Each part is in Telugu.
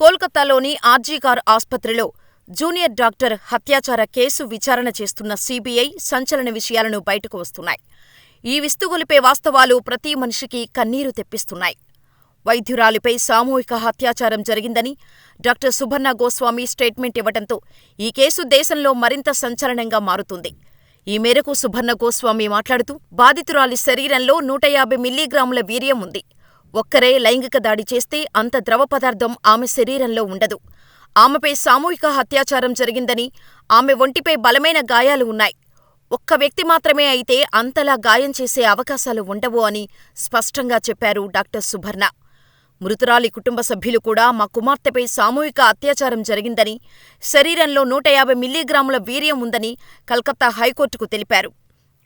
కోల్కతాలోని ఆర్జీకార్ ఆస్పత్రిలో జూనియర్ డాక్టర్ హత్యాచార కేసు విచారణ చేస్తున్న సీబీఐ సంచలన విషయాలను బయటకు వస్తున్నాయి. ఈ విస్తుగొలిపే వాస్తవాలు ప్రతి మనిషికి కన్నీరు తెప్పిస్తున్నాయి. వైద్యురాలిపై సామూహిక హత్యాచారం జరిగిందని డాక్టర్ సుభర్ణ గోస్వామి స్టేట్మెంట్ ఇవ్వటంతో ఈ కేసు దేశంలో మరింత సంచలనంగా మారుతుంది. ఈ మేరకు సుభర్ణ గోస్వామి మాట్లాడుతూ బాధితురాలి శరీరంలో నూట యాభై మిల్లీగ్రాముల వీర్యం ఉంది. ఒక్కరే లైంగిక దాడి చేస్తే అంత ద్రవ పదార్థం ఆమె శరీరంలో ఉండదు. ఆమెపై సామూహిక హత్యాచారం జరిగిందని, ఆమె ఒంటిపై బలమైన గాయాలు ఉన్నాయి. ఒక్క వ్యక్తి మాత్రమే అయితే అంతలా గాయం చేసే అవకాశాలు ఉండవు అని స్పష్టంగా చెప్పారు డాక్టర్ సుభర్ణ. మృతురాలి కుటుంబ సభ్యులు కూడా మా కుమార్తెపై సామూహిక అత్యాచారం జరిగిందని, శరీరంలో నూట యాభై మిల్లీగ్రాముల వీర్యం ఉందని కలకత్తా హైకోర్టుకు తెలిపారు.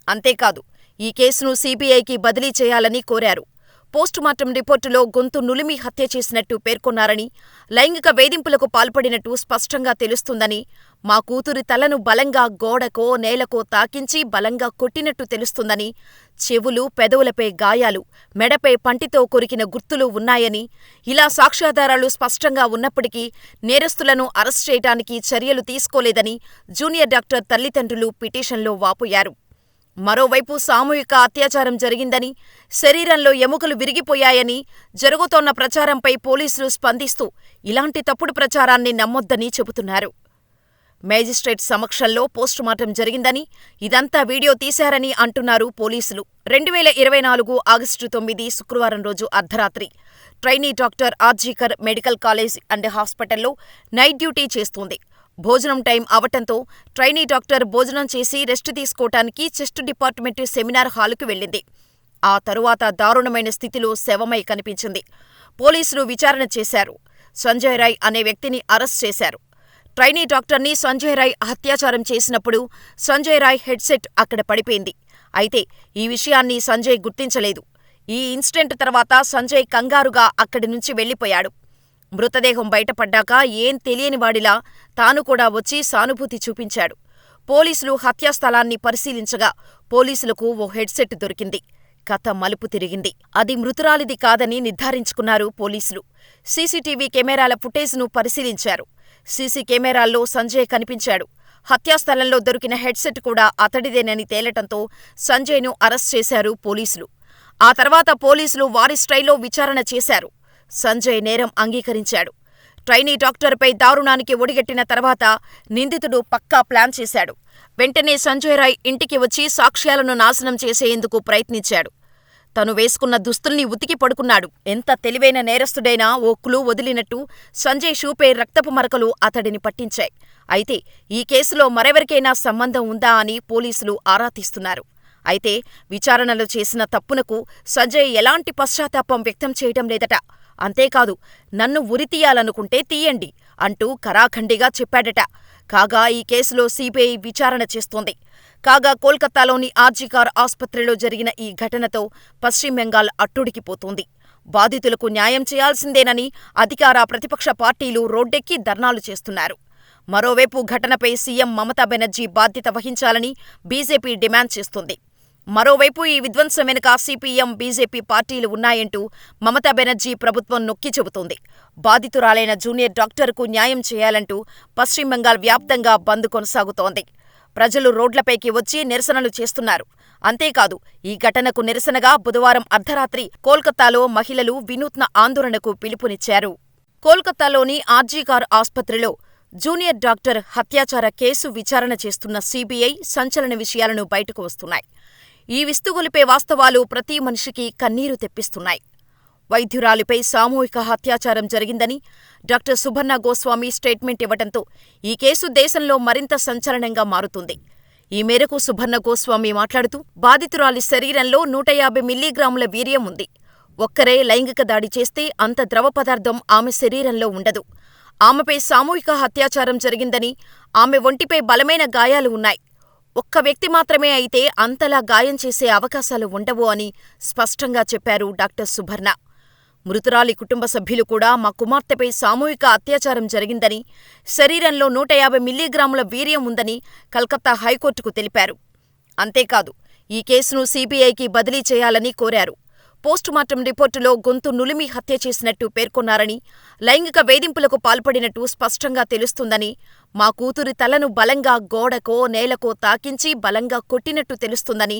అంతేకాదు, ఈ కేసును సీబీఐకి బదిలీ చేయాలని కోరారు. పోస్టుమార్టం రిపోర్టులో గొంతు నులిమి హత్య చేసినట్టు పేర్కొన్నారని, లైంగిక వేధింపులకు పాల్పడినట్టు స్పష్టంగా తెలుస్తుందని, మా కూతురి తలను బలంగా గోడకో, నేలకో తాకించి బలంగా కొట్టినట్టు తెలుస్తుందని, చెవులు, పెదవులపై గాయాలు, మెడపై పంటితో కొరికిన గుర్తులు ఉన్నాయని, ఇలా సాక్ష్యాధారాలు స్పష్టంగా ఉన్నప్పటికీ నేరస్తులను అరెస్ట్ చేయటానికి చర్యలు తీసుకోలేదని జూనియర్ డాక్టర్ తల్లిదండ్రులు పిటిషన్లో వాపోయారు. మరోవైపు సామూహిక అత్యాచారం జరిగిందని, శరీరంలో ఎముకలు విరిగిపోయాయని జరుగుతోన్న ప్రచారంపై పోలీసులు స్పందిస్తూ ఇలాంటి తప్పుడు ప్రచారాన్ని నమ్మొద్దని చెబుతున్నారు. మేజిస్ట్రేట్ సమక్షంలో పోస్టుమార్టం జరిగిందని, ఇదంతా వీడియో తీశారని అంటున్నారు పోలీసులు. రెండువేల ఇరవై నాలుగు ఆగస్టు తొమ్మిది శుక్రవారం రోజు అర్ధరాత్రి trainee doctor RG Kar medical college and హాస్పిటల్లో నైట్ డ్యూటీ చేస్తోంది. భోజనం టైం అవటంతో ట్రైనీ డాక్టర్ భోజనం చేసి రెస్ట్ తీసుకోటానికి చెస్ట్ డిపార్ట్మెంట్ సెమినార్ హాలుకు వెళ్ళింది. ఆ తరువాత దారుణమైన స్థితిలో శవమై కనిపించింది. పోలీసులు విచారణ చేశారు. సంజయ్ రాయ్ అనే వ్యక్తిని అరెస్ట్ చేశారు. ట్రైనీ డాక్టర్ని సంజయ్ రాయ్ హత్యాచారం చేసినప్పుడు సంజయ్ రాయ్ హెడ్సెట్ అక్కడ పడిపోయింది. అయితే ఈ విషయాన్ని సంజయ్ గుర్తించలేదు. ఈ ఇన్సిడెంట్ తర్వాత సంజయ్ కంగారుగా అక్కడి నుంచి వెళ్ళిపోయాడు మృతదేహం బయటపడ్డాక ఏం తెలియనివాడిలా తాను కూడా వచ్చి సానుభూతి చూపించాడు. పోలీసులు హత్యాస్థలాన్ని పరిశీలించగా పోలీసులకు ఓ హెడ్సెట్ దొరికింది. కథ మలుపు తిరిగింది. అది మృతురాలిది కాదని నిర్ధారించుకున్నారు పోలీసులు. సీసీటీవీ కెమెరాల ఫుటేజ్ను పరిశీలించారు. సీసీ కెమెరాల్లో సంజయ్ కనిపించాడు. హత్యాస్థలంలో దొరికిన హెడ్సెట్ కూడా అతడిదేనని తేలటంతో సంజయ్ను అరెస్ట్ చేశారు పోలీసులు. ఆ తర్వాత పోలీసులు వారి స్టైల్లో విచారణ చేశారు. సంజయ్ నేరం అంగీకరించాడు. ట్రైనీ డాక్టర్పై దారుణానికి ఒడిగట్టిన తర్వాత నిందితుడు పక్కా ప్లాన్ చేశాడు. వెంటనే సంజయ్ రాయ్ ఇంటికి వచ్చి సాక్ష్యాలను నాశనం చేసేందుకు ప్రయత్నించాడు. తను వేసుకున్న దుస్తుల్ని ఉతికి పడుకున్నాడు. ఎంత తెలివైన నేరస్తుడైనా ఓ క్లూ వదిలినట్టు సంజయ్ షూపై రక్తపు మరకలు అతడిని పట్టించాయి. అయితే ఈ కేసులో మరెవరికైనా సంబంధం ఉందా అని పోలీసులు ఆరా తీస్తున్నారు. అయితే విచారణలో చేసిన తప్పునకు సంజయ్ ఎలాంటి పశ్చాత్తాపం వ్యక్తం చేయటం లేదట. అంతేకాదు నన్ను ఉరితీయాలనుకుంటే తీయండి అంటూ ఖరాఖండిగా చెప్పాడట. కాగా ఈ కేసులో సీబీఐ విచారణ చేస్తోంది. కాగా కోల్కతాలోని ఆర్జీకార్ ఆస్పత్రిలో జరిగిన ఈ ఘటనతో పశ్చిమ బెంగాల్ అట్టుడికిపోతోంది. బాధితులకు న్యాయం చేయాల్సిందేనని అధికార, ప్రతిపక్ష పార్టీలు రోడ్డెక్కి ధర్నాలు చేస్తున్నారు. మరోవైపు ఘటనపై సీఎం మమతా బెనర్జీ బాధ్యత వహించాలని బీజేపీ డిమాండ్ చేస్తోంది. మరోవైపు ఈ విధ్వంసం వెనుక సీపీఎం, బీజేపీ పార్టీలు ఉన్నాయంటూ మమతా బెనర్జీ ప్రభుత్వం నొక్కి చెబుతోంది. బాధితురాలైన జూనియర్ డాక్టర్కు న్యాయం చేయాలంటూ పశ్చిమ బెంగాల్ వ్యాప్తంగా బంద్ కొనసాగుతోంది. ప్రజలు రోడ్లపైకి వచ్చి నిరసనలు చేస్తున్నారు. అంతేకాదు ఈ ఘటనకు నిరసనగా బుధవారం అర్ధరాత్రి కోల్కతాలో మహిళలు వినూత్న ఆందోళనకు పిలుపునిచ్చారు. కోల్కతాలోని ఆర్జీకార్ ఆస్పత్రిలో జూనియర్ డాక్టర్ హత్యాచార కేసు విచారణ చేస్తున్న సీబీఐ సంచలన విషయాలను బయటకు వస్తున్నాయి. ఈ విస్తుగొలిపే వాస్తవాలు ప్రతి మనిషికి కన్నీరు తెప్పిస్తున్నాయి. వైద్యురాలిపై సామూహిక హత్యాచారం జరిగిందని డాక్టర్ సుభర్ణ గోస్వామి స్టేట్మెంట్ ఇవ్వటంతో ఈ కేసు దేశంలో మరింత సంచలనంగా మారుతుంది. ఈ మేరకు సుభర్ణ గోస్వామి మాట్లాడుతూ బాధితురాలి శరీరంలో నూట యాభై మిల్లీగ్రాముల వీర్యం ఉంది. ఒక్కరే లైంగిక దాడి చేస్తే అంత ద్రవ పదార్థం ఆమె శరీరంలో ఉండదు. ఆమెపై సామూహిక హత్యాచారం జరిగిందని, ఆమె ఒంటిపై బలమైన గాయాలు ఉన్నాయి. ఒక్క వ్యక్తి మాత్రమే అయితే అంతలా గాయం చేసే అవకాశాలు ఉండవు అని స్పష్టంగా చెప్పారు డాక్టర్ సుభర్ణ. మృతురాలి కుటుంబ సభ్యులు కూడా మా కుమార్తెపై సామూహిక అత్యాచారం జరిగిందని, శరీరంలో నూట యాభై మిల్లీగ్రాముల వీర్యం ఉందని కలకత్తా హైకోర్టుకు తెలిపారు. అంతేకాదు, ఈ కేసును సీబీఐకి బదిలీ చేయాలని కోరారు. పోస్టుమార్టం రిపోర్టులో గొంతు నులిమి హత్య చేసినట్టు పేర్కొన్నారని, లైంగిక వేధింపులకు పాల్పడినట్టు స్పష్టంగా తెలుస్తుందని, మా కూతురి తలను బలంగా గోడకో, నేలకో తాకించి బలంగా కొట్టినట్టు తెలుస్తుందని,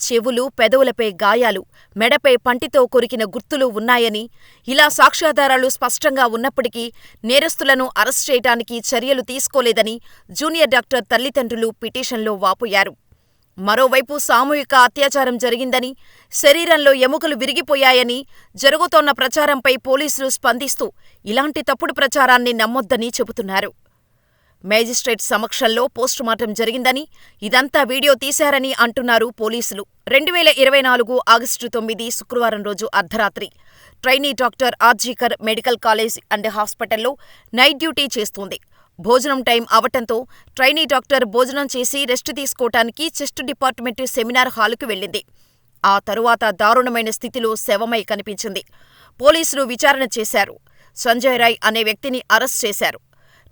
చెవులు, పెదవులపై గాయాలు, మెడపై పంటితో కొరికిన గుర్తులు ఉన్నాయని, ఇలా సాక్ష్యాధారాలు స్పష్టంగా ఉన్నప్పటికీ నేరస్తులను అరెస్ట్ చేయటానికి చర్యలు తీసుకోలేదని జూనియర్ డాక్టర్ తల్లిదండ్రులు పిటిషన్లో వాపోయారు. మరోవైపు సామూహిక అత్యాచారం జరిగిందని, శరీరంలో ఎముకలు విరిగిపోయాయని జరుగుతోన్న ప్రచారంపై పోలీసులు స్పందిస్తూ ఇలాంటి తప్పుడు ప్రచారాన్ని నమ్మొద్దని చెబుతున్నారు. మేజిస్ట్రేట్ సమక్షంలో పోస్టుమార్టం జరిగిందని, ఇదంతా వీడియో తీశారని అంటున్నారు పోలీసులు. రెండువేల ఇరవై నాలుగు ఆగస్టు తొమ్మిది శుక్రవారం రోజు అర్ధరాత్రి trainee doctor RG Kar medical college and హాస్పిటల్లో నైట్ డ్యూటీ చేస్తోంది. భోజనం టైం అవటంతో ట్రైనీ డాక్టర్ భోజనం చేసి రెస్ట్ తీసుకోటానికి చెస్ట్ డిపార్ట్మెంట్ సెమినార్ హాలుకు వెళ్ళింది. ఆ తరువాత దారుణమైన స్థితిలో శవమై కనిపించింది. పోలీసులు విచారణ చేశారు. సంజయ్ రాయ్ అనే వ్యక్తిని అరెస్ట్ చేశారు.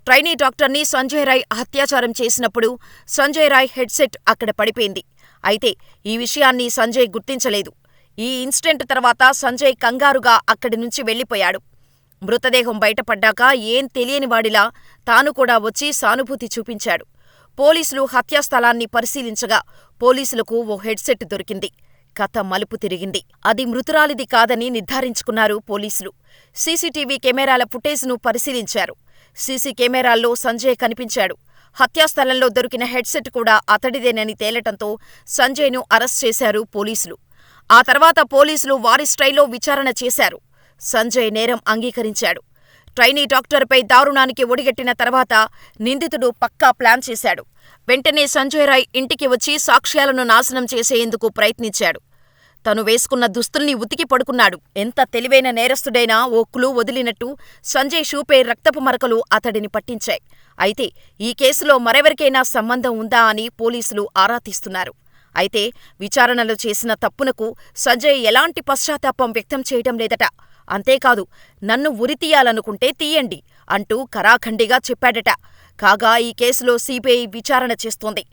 ట్రైనీ డాక్టర్ని సంజయ్ రాయ్ హత్యాచారం చేసినప్పుడు సంజయ్ రాయ్ హెడ్సెట్ అక్కడ పడిపోయింది. అయితే ఈ విషయాన్ని సంజయ్ గుర్తించలేదు. ఈ ఇన్సిడెంట్ తర్వాత సంజయ్ కంగారుగా అక్కడి నుంచి వెళ్ళిపోయాడు మృతదేహం బయటపడ్డాక ఏం తెలియనివాడిలా తాను కూడా వచ్చి సానుభూతి చూపించాడు. పోలీసులు హత్యాస్థలాన్ని పరిశీలించగా పోలీసులకు ఓ హెడ్సెట్ దొరికింది. కథ మలుపు తిరిగింది. అది మృతురాలిది కాదని నిర్ధారించుకున్నారు పోలీసులు. సీసీటీవీ కెమెరాల ఫుటేజ్ను పరిశీలించారు. సీసీ కెమెరాల్లో సంజయ్ కనిపించాడు. హత్యాస్థలంలో దొరికిన హెడ్సెట్ కూడా అతడిదేనని తేలటంతో సంజయ్ను అరెస్ట్ చేశారు పోలీసులు. ఆ తర్వాత పోలీసులు వారి స్టైల్లో విచారణ చేశారు. సంజయ్ నేరం అంగీకరించాడు. ట్రైనీ డాక్టరుపై దారుణానికి ఒడిగట్టిన తర్వాత నిందితుడు పక్కా ప్లాన్ చేశాడు. వెంటనే సంజయ్ రాయ్ ఇంటికి వచ్చి సాక్ష్యాలను నాశనం చేసేందుకు ప్రయత్నించాడు. తను వేసుకున్న దుస్తుల్ని ఉతికి పడుకున్నాడు. ఎంత తెలివైన నేరస్తుడైనా ఓ క్లూ వదిలినట్టు సంజయ్ షూపై రక్తపు మరకలు అతడిని పట్టించాయి. అయితే ఈ కేసులో మరెవరికైనా సంబంధం ఉందా అని పోలీసులు ఆరా తీస్తున్నారు. అయితే విచారణలో చేసిన తప్పునకు సంజయ్ ఎలాంటి పశ్చాత్తాపం వ్యక్తం చేయటం లేదట. అంతేకాదు నన్ను ఉరితీయాలనుకుంటే తీయండి అంటూ ఖరాఖండిగా చెప్పాడట. కాగా ఈ కేసులో సీబీఐ విచారణ చేస్తోంది.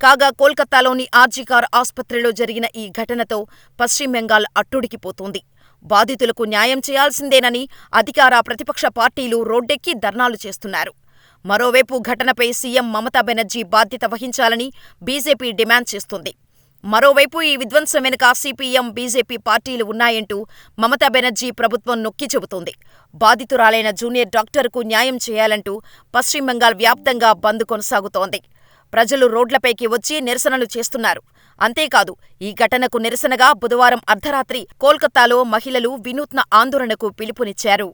కాగా కోల్కతాలోని ఆర్జీకార్ ఆస్పత్రిలో జరిగిన ఈ ఘటనతో పశ్చిమ బెంగాల్ అట్టుడికిపోతోంది. బాధితులకు న్యాయం చేయాల్సిందేనని అధికార, ప్రతిపక్ష పార్టీలు రోడ్డెక్కి ధర్నాలు చేస్తున్నారు. మరోవైపు ఘటనపై సీఎం మమతా బెనర్జీ బాధ్యత వహించాలని బీజేపీ డిమాండ్ చేస్తోంది. మరోవైపు ఈ విధ్వంసం వెనుక సీపీఎం, బీజేపీ పార్టీలు ఉన్నాయంటూ మమతా బెనర్జీ ప్రభుత్వం నొక్కి చెబుతోంది. బాధితురాలైన జూనియర్ డాక్టర్కు న్యాయం చేయాలంటూ పశ్చిమ బెంగాల్ వ్యాప్తంగా బంద్ కొనసాగుతోంది. ప్రజలు రోడ్లపైకి వచ్చి నిరసనలు చేస్తున్నారు. అంతేకాదు ఈ ఘటనకు నిరసనగా బుధవారం అర్ధరాత్రి కోల్కతాలో మహిళలు వినూత్న ఆందోళనకు పిలుపునిచ్చారు.